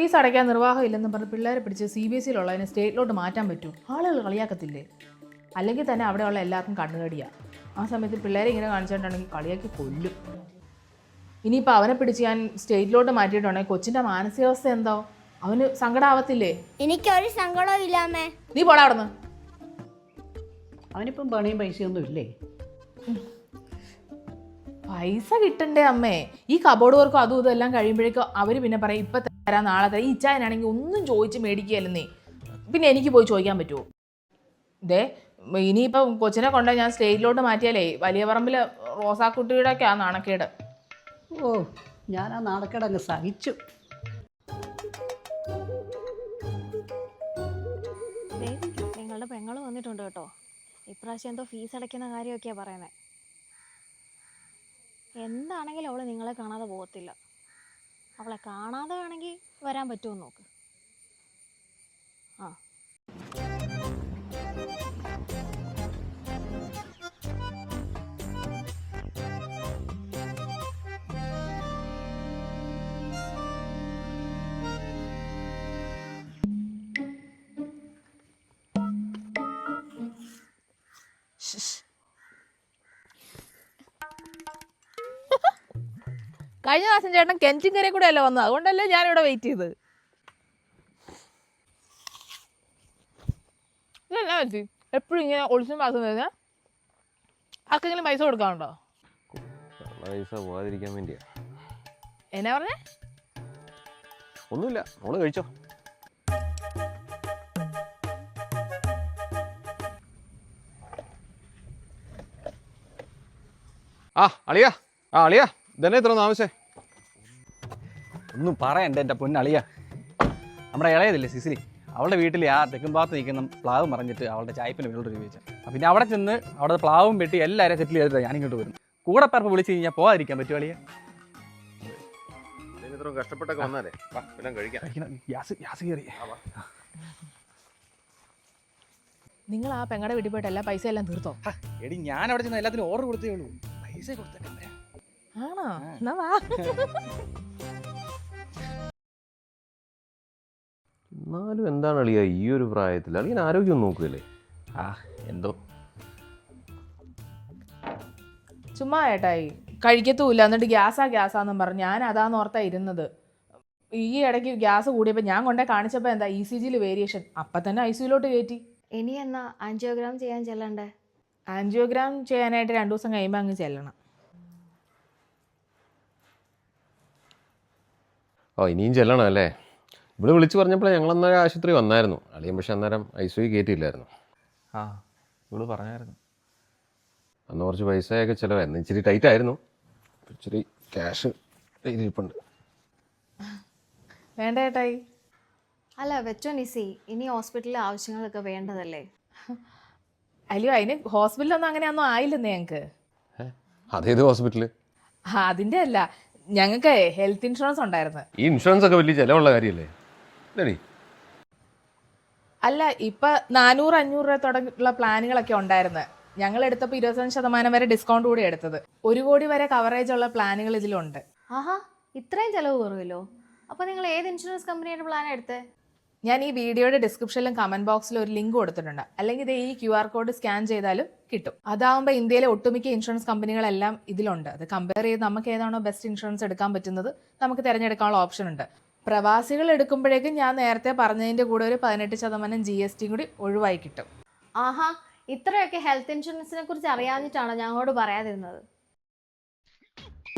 Fees അടയ്ക്കാൻ നിർവാഹം ഇല്ലെന്ന് പറഞ്ഞ് പിള്ളേരെ പിടിച്ച് സി ബി എസ് സിയിലുള്ളതിനെ സ്റ്റേറ്റിലോട്ട് മാറ്റാൻ പറ്റും ആളുകൾ കളിയാക്കത്തില്ലേ? അല്ലെങ്കിൽ തന്നെ അവിടെയുള്ള എല്ലാവർക്കും കണ്ണുകടിയാണ് ആ സമയത്ത് പിള്ളേരെ ഇങ്ങനെ കാണിച്ചിട്ടുണ്ടെങ്കിൽ കളിയാക്കി കൊല്ലും. ഇനിയിപ്പോൾ അവനെ പിടിച്ച് ഞാൻ സ്റ്റേറ്റിലോട്ട് മാറ്റിയിട്ടുണ്ടെങ്കിൽ കൊച്ചിന്റെ മാനസികാവസ്ഥ എന്തോ? അവന് സങ്കടമാവത്തില്ലേ എനിക്കൊരു സങ്കടവും ഇല്ലാമേ നീ പോടാ അവിടുന്ന്. അവനിപ്പം പണിയും പൈസയൊന്നും ഇല്ലേ? പൈസ കിട്ടണ്ടേ അമ്മേ. ഈ കബോർഡ് വർക്കും അതും ഇതും എല്ലാം കഴിയുമ്പോഴേക്കും അവർ പിന്നെ പറയും ഇപ്പം തരാം നാളെ തരാം. ഈ ഇച്ചായനാണെങ്കിൽ ഒന്നും ചോദിച്ച് മേടിക്കുകയല്ലെന്നേ. പിന്നെ എനിക്ക് പോയി ചോദിക്കാൻ പറ്റുമോ ദേ ഇനിയിപ്പം കൊച്ചിനെ കൊണ്ട ഞാൻ സ്റ്റേജിലോട്ട് മാറ്റിയാലേ വലിയ പറമ്പിൽ റോസാക്കുട്ടിയുടെ ഒക്കെ ആ നാണക്കേട്. ഓ ഞാൻ ആ നാണക്കേട് അങ്ങ് സഹിച്ചു. ദേ, നിങ്ങളുടെ പെങ്ങൾ വന്നിട്ടുണ്ട് കേട്ടോ. ഇപ്രാവശ്യം എന്തോ ഫീസ് അടയ്ക്കുന്ന കാര്യമൊക്കെയാണ് പറയുന്നത് എന്താണെങ്കിലും അവൾ നിങ്ങളെ കാണാതെ പോകത്തില്ല. അവളെ കാണാതെ വേണമെങ്കിൽ വരാൻ പറ്റുമോ നോക്ക്. ആ. കഴിഞ്ഞ പ്രാവശ്യം ചേട്ടൻ കെഞ്ചിങ്കരെ കൂടെ അല്ല വന്നത്? അതുകൊണ്ടല്ലേ ഞാനിവിടെ വെയിറ്റ് ചെയ്തത് ഇതെന്നാ പറ്റി എപ്പോഴും ഇങ്ങനെ ഒളിച്ചും പാസം വരുന്ന ആർക്കെങ്കിലും പൈസ കൊടുക്കാറുണ്ടോ പൈസ പോകാതിരിക്കാൻ വേണ്ടിയാ. എന്നാ പറഞ്ഞേ? ഒന്നുമില്ല. മോൾ കഴിച്ചോ. ആ അളിയാ. ആ അളിയാ. ഇതന്നെ ഇത്ര താമസേ ഒന്നും പറയണ്ട എന്റെ പൊന്നളിയ. നമ്മുടെ ഇളയതില്ലേ സിസിലി? അവളുടെ വീട്ടിൽ ആ തെക്കും ഭാഗത്ത് നിൽക്കുന്ന പ്ലാവ് മറിഞ്ഞിട്ട് അവളുടെ ചായപ്പിന് വീട്ടിലോട്ട് ഉപയോഗിച്ചു. അപ്പം പിന്നെ അവിടെ ചെന്ന് അവിടെ പ്ലാവും വെട്ടി എല്ലാവരും സെറ്റിൽ ചെയ്തിട്ട് ഞാനിങ്ങോട്ട് വരും. കൂടെ പേർപ്പ് വിളിച്ച് കഴിഞ്ഞാൽ പോകാതിരിക്കാൻ പറ്റും അളിയ? കഷ്ടപ്പെട്ടൊക്കെ വന്നാലേ? ഗ്യാസ് ഗ്യാസ് കയറി. നിങ്ങൾ ആ പെങ്ങടെ വീട്ടിൽ പോയിട്ട് എല്ലാ പൈസ എല്ലാം തീർത്തോ? എടി ഞാൻ അവിടെ ചെന്ന് എല്ലാത്തിനും ഓർഡർ കൊടുത്തേ ഉള്ളൂ. പൈസ കൊടുത്തേ ആണോ? എന്നാ വാ. എന്നാലും എന്താണ് അളിയ ഈ ഒരു പ്രായത്തിൽ അളിയൻ ആരോഗ്യം നോക്കുകയല്ലേ ആ എന്തോ. ചുമ്മാ ഏട്ടായി കഴിക്കത്തുമില്ല. എന്നിട്ട് ഗ്യാസാ ഗ്യാസാന്നും പറഞ്ഞു ഞാൻ അതാന്ന് ഓർത്താ ഇരുന്നത്. ഈ ഇടയ്ക്ക് ഗ്യാസ് കൂടിയപ്പോൾ ഞാൻ കൊണ്ടേ കാണിച്ചപ്പോൾ എന്താ ഇ സി ജിയിൽ വേരിയേഷൻ. അപ്പം തന്നെ ഐ സിയിലോട്ട് കയറ്റി ഇനി എന്നാ ആൻജിയോഗ്രാം ചെയ്യാൻ ചെല്ലണ്ടേ? ആൻജിയോഗ്രാം ചെയ്യാനായിട്ട് രണ്ട് ദിവസം കഴിയുമ്പോൾ അങ്ങ് ചെല്ലണം. ഓ ഇനിയും ചെല്ലണം അല്ലേ? ഇവിടെ വിളിച്ചു പറഞ്ഞപ്പോൾ ഞങ്ങൾ അന്നേരം ആശുപത്രി വന്നായിരുന്നു. അളിയൻ പക്ഷെ അന്നേരം ഐ സി കയറ്റിയില്ലായിരുന്നു. ആ ഇവൾ പറഞ്ഞായിരുന്നു. അന്ന് കുറച്ച് പൈസയൊക്കെ ചിലവായിരുന്നു ഇച്ചിരി ടൈറ്റ് ആയിരുന്നു. ഇച്ചിരി ക്യാഷ് ഇരിപ്പുണ്ട് വേണ്ട ഏട്ടായി? അല്ല വെച്ചോ നിസി. ഇനി ഹോസ്പിറ്റലിലെ ആവശ്യങ്ങളൊക്കെ വേണ്ടതല്ലേ? അല്ലയോ അതിന് ഹോസ്പിറ്റലൊന്നും അങ്ങനെയൊന്നും ആയില്ലെന്നേ ഞങ്ങൾക്ക്? അതേത് ഹോസ്പിറ്റൽ അതിന്റെ അല്ല. ഞങ്ങൾക്ക് ഹെൽത്ത് ഇൻഷുറൻസ് ഉണ്ടായിരുന്നു. ഈ ഇൻഷുറൻസ് ഒക്കെ വലിയ ചിലവുള്ള കാര്യമല്ലേ ഇല്ലടി അല്ല ഇപ്പൊ നാനൂറ് അഞ്ഞൂറ് രൂപ തുടങ്ങിയിട്ടുള്ള പ്ലാനുകളൊക്കെ ഉണ്ടായിരുന്നു. ഞങ്ങൾ എടുത്തപ്പോൾ ഇരുപത്തഞ്ച് ശതമാനം വരെ ഡിസ്കൗണ്ട് കൂടി എടുത്തത്. ഒരു കോടി വരെ കവറേജ് ഉള്ള പ്ലാനുകൾ ഇതിലുണ്ട്. ആഹാ ഇത്രയും ചെലവ് കുറവല്ലോ അപ്പോൾ നിങ്ങൾ ഏത് ഇൻഷുറൻസ് കമ്പനിയുടെ പ്ലാൻ എടുത്തേ? ഞാൻ ഈ വീഡിയോയുടെ ഡിസ്ക്രിപ്ഷനിലും കമന്റ് ബോക്സിലും ഒരു ലിങ്ക് കൊടുത്തിട്ടുണ്ട്. അല്ലെങ്കിൽ ഇത് ഈ ക്യു ആർ കോഡ് സ്കാൻ ചെയ്താലും കിട്ടും. അതാവുമ്പോൾ ഇന്ത്യയിലെ ഒട്ടുമിക്ക ഇൻഷുറൻസ് കമ്പനികളെല്ലാം ഇതിലുണ്ട്. അത് കമ്പയർ ചെയ്ത് നമുക്ക് ഏതാണോ ബെസ്റ്റ് ഇൻഷുറൻസ് എടുക്കാൻ പറ്റുന്നത് നമുക്ക് തിരഞ്ഞെടുക്കാനുള്ള ഓപ്ഷൻ ഉണ്ട്. പ്രവാസികൾ എടുക്കുമ്പോഴേക്കും ഞാൻ നേരത്തെ പറഞ്ഞതിന്റെ കൂടെ ഒരു പതിനെട്ട് ശതമാനം ജി എസ് ടിയും കൂടി ഒഴിവായി കിട്ടും. ആഹാ ഇത്രയൊക്കെ ഹെൽത്ത് ഇൻഷുറൻസിനെ കുറിച്ച് അറിയാഞ്ഞിട്ടാണോ ഞങ്ങളോട് പറയാതിരുന്നത്?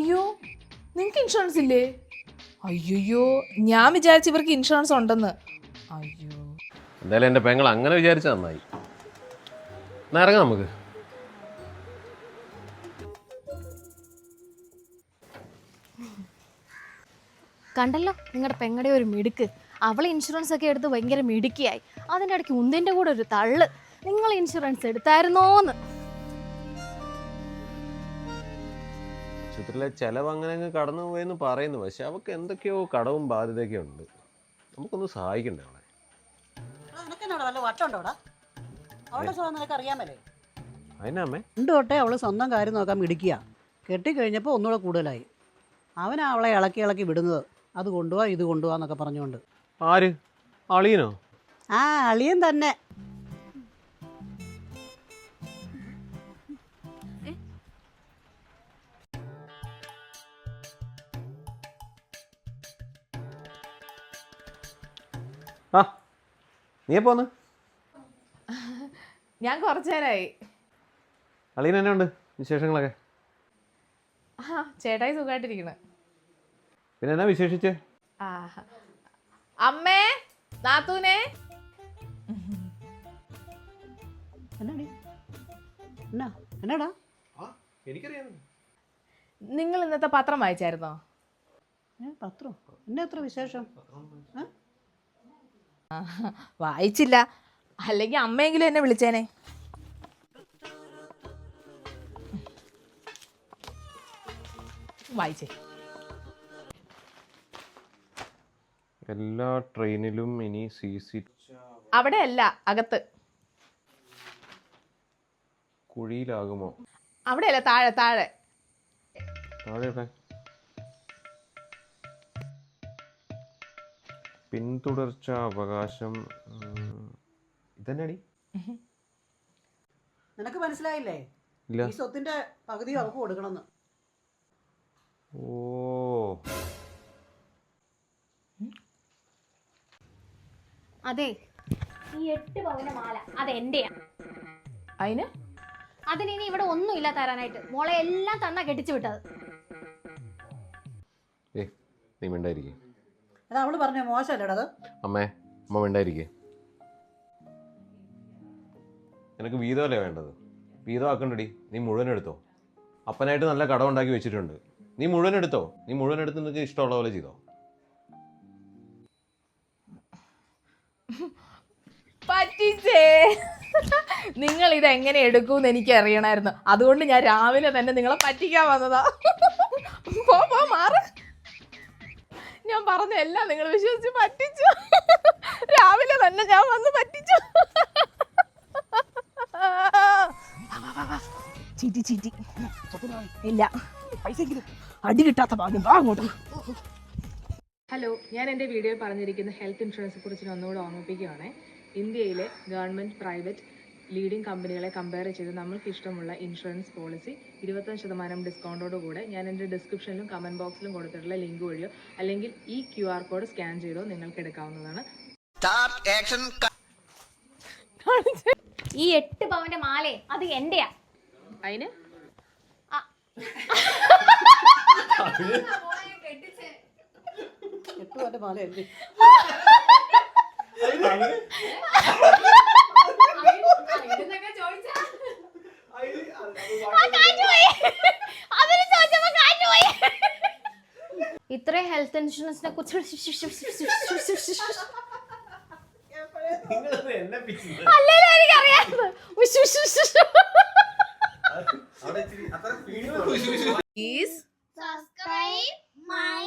അയ്യോ നിങ്ങൾക്ക് ഇൻഷുറൻസ് ഇല്ലേ? അയ്യോ ഞാൻ വിചാരിച്ചു ഇവർക്ക് ഇൻഷുറൻസ് ഉണ്ടെന്ന്. അയ്യോ. എന്തായാലും എന്റെ പെങ്ങൾ അങ്ങനെ വിചാരിച്ചാൽ നന്നായി. ഇറങ്ങാം നമുക്ക്. കണ്ടല്ലോ? നിങ്ങളുടെ പെങ്ങടെ ഒരു മിടുക്ക്. അവൾ ഇൻഷുറൻസ് ഒക്കെ എടുത്ത് ഭയങ്കര മിടുക്കിയായി. അതിന്റെ ഇടയ്ക്ക് ഉന്തിന്റെ കൂടെ ഒരു തള്ള്. നിങ്ങൾ ഇൻഷുറൻസ് എടുത്തായിരുന്നോന്ന്. ആശുപത്രിയിലെ ചിലവ് അങ്ങനെ അങ്ങ് കടന്നു പോയെന്ന് പറയുന്നു. പക്ഷെ അവൾക്ക് എന്തൊക്കെയോ കടവും ബാധ്യതയൊക്കെ ഉണ്ട്. നമുക്കൊന്ന് സഹായിക്കണ്ടേ അവളെ? അതിനമ്മേ പണ്ട് തൊട്ടേ അവൾ സ്വന്തം കാര്യം നോക്കാൻ മിടിക്കുക കെട്ടിക്കഴിഞ്ഞപ്പോൾ ഒന്നുകൂടെ കൂടുതലായി. അവനാ അവളെ ഇളക്കി ഇളക്കി വിടുന്നത്. അത് കൊണ്ടുപോവാ ഇത് കൊണ്ടുപോവാന്നൊക്കെ പറഞ്ഞുകൊണ്ട്. ആര്? അളിയനോ? ആ അളിയൻ തന്നെ. ആ നീ പോന്ന് ഞാൻ കുറച്ചു നേരമായി അളിയൻ എന്നെ ഉണ്ട് വിശേഷങ്ങളൊക്കെ. ആ ചേട്ടായി സുഖമായിട്ടിരിക്കണ് പിന്നെ എന്നാ വിശേഷിച്ച്? ആ അമ്മേ നാത്തൂനെ? എന്നാടി? എന്നാ? എന്നാടാ? എനിക്കറിയാം. നിങ്ങൾ ഇന്നത്തെ പത്രം വായിച്ചായിരുന്നോ? പത്രം? എന്നെ എത്ര വിശേഷം? വായിച്ചില്ല. അല്ലെങ്കിൽ അമ്മയെങ്കിലും എന്നെ വിളിച്ചേനെ. വായിച്ചേ. എല്ലാ ട്രെയിനിലും ഇനി സി സി അവിടെ അല്ല അകത്ത്. കുഴിയിലാകുമോ? അവിടെ അല്ല താഴെ താഴെ. താഴെയൊക്കെ പിന്തുടർച്ച അവകാശം ഉം, ഇതെന്നാടി. നിനക്ക് മനസ്സിലായില്ലേ? ഇല്ല. ഈ സ്വത്തിന്റെ പകുതി അവർക്ക് കൊടുക്കണമെന്ന്. ഓ. അതെ. ഈ എട്ട് പവന്റെ മാല അത് എന്റെയാണ്. അതിന് അതിന് ഇനി ഇവിടെ ഒന്നുമില്ല തരാനായിട്ട് മോളെ എല്ലാം തന്ന കെട്ടിച്ചു വിട്ടത്. ഏ നീ മിണ്ടായിരിക്കേ. അത് അവൾ പറഞ്ഞ മോശമല്ലേടാ അത്. അമ്മേ അമ്മ മിണ്ടായിരിക്കേ. നിനക്ക് വീതമല്ലേ വേണ്ടത്? വീതം ആക്കണ്ടടി നീ മുഴുവൻ എടുത്തോ. അപ്പനായിട്ട് നല്ല കടം ഉണ്ടാക്കി വെച്ചിട്ടുണ്ട്. നീ മുഴുവൻ എടുത്തോ? നീ മുഴുവൻ എടുത്ത് നിനക്ക് ഇഷ്ടമുള്ള പോലെ ചെയ്തോ? പറ്റിച്ചേ നിങ്ങൾ ഇത് എങ്ങനെ എടുക്കുമെന്ന് എനിക്ക് അറിയണമായിരുന്നു അതുകൊണ്ട് ഞാൻ രാവിലെ തന്നെ നിങ്ങളെ പറ്റിക്കാൻ വന്നതാ. പോ പോ മാറ്. ഞാൻ പറഞ്ഞ എല്ലാം നിങ്ങൾ വിശ്വസിച്ച് പറ്റിച്ചു. രാവിലെ തന്നെ ഞാൻ വന്ന് പറ്റിച്ചു. ചീറ്റി ചീറ്റി. ഇല്ല. അടി കിട്ടാത്ത ഭാഗ്യം. വാ അങ്ങോട്ട്. ഹലോ ഞാൻ എന്റെ വീഡിയോയിൽ പറഞ്ഞിരിക്കുന്ന ഹെൽത്ത് ഇൻഷുറൻസിനെ കുറിച്ച് ഒന്നുകൂടെ ഓർമ്മിപ്പിക്കുകയാണ് ഇന്ത്യയിലെ ഗവൺമെന്റ് പ്രൈവറ്റ് ലീഡിംഗ് കമ്പനികളെ കമ്പയർ ചെയ്ത് നമ്മൾക്ക് ഇഷ്ടമുള്ള ഇൻഷുറൻസ് പോളിസി ഇരുപത്തഞ്ച് ശതമാനം ഡിസ്കൗണ്ടോടുകൂടെ ഞാൻ എന്റെ ഡിസ്ക്രിപ്ഷനിലും കമന്റ് ബോക്സിലും കൊടുത്തിട്ടുള്ള ലിങ്ക് വഴിയോ അല്ലെങ്കിൽ ഈ ക്യു ആർ കോഡ് സ്കാൻ ചെയ്തോ നിങ്ങൾക്ക് എടുക്കാവുന്നതാണ്. ഈ എട്ട് പവന്റെ മാലേ അത് എന്റെയാ അതിന് എട്ട് പവന്റെ മാല അങ്ങനെ ഇത്ര ഹെൽത്ത് ഇൻഷുറൻസിനെ കുറിച്ച് അല്ലല്ലോ എനിക്കറിയാം Please subscribe my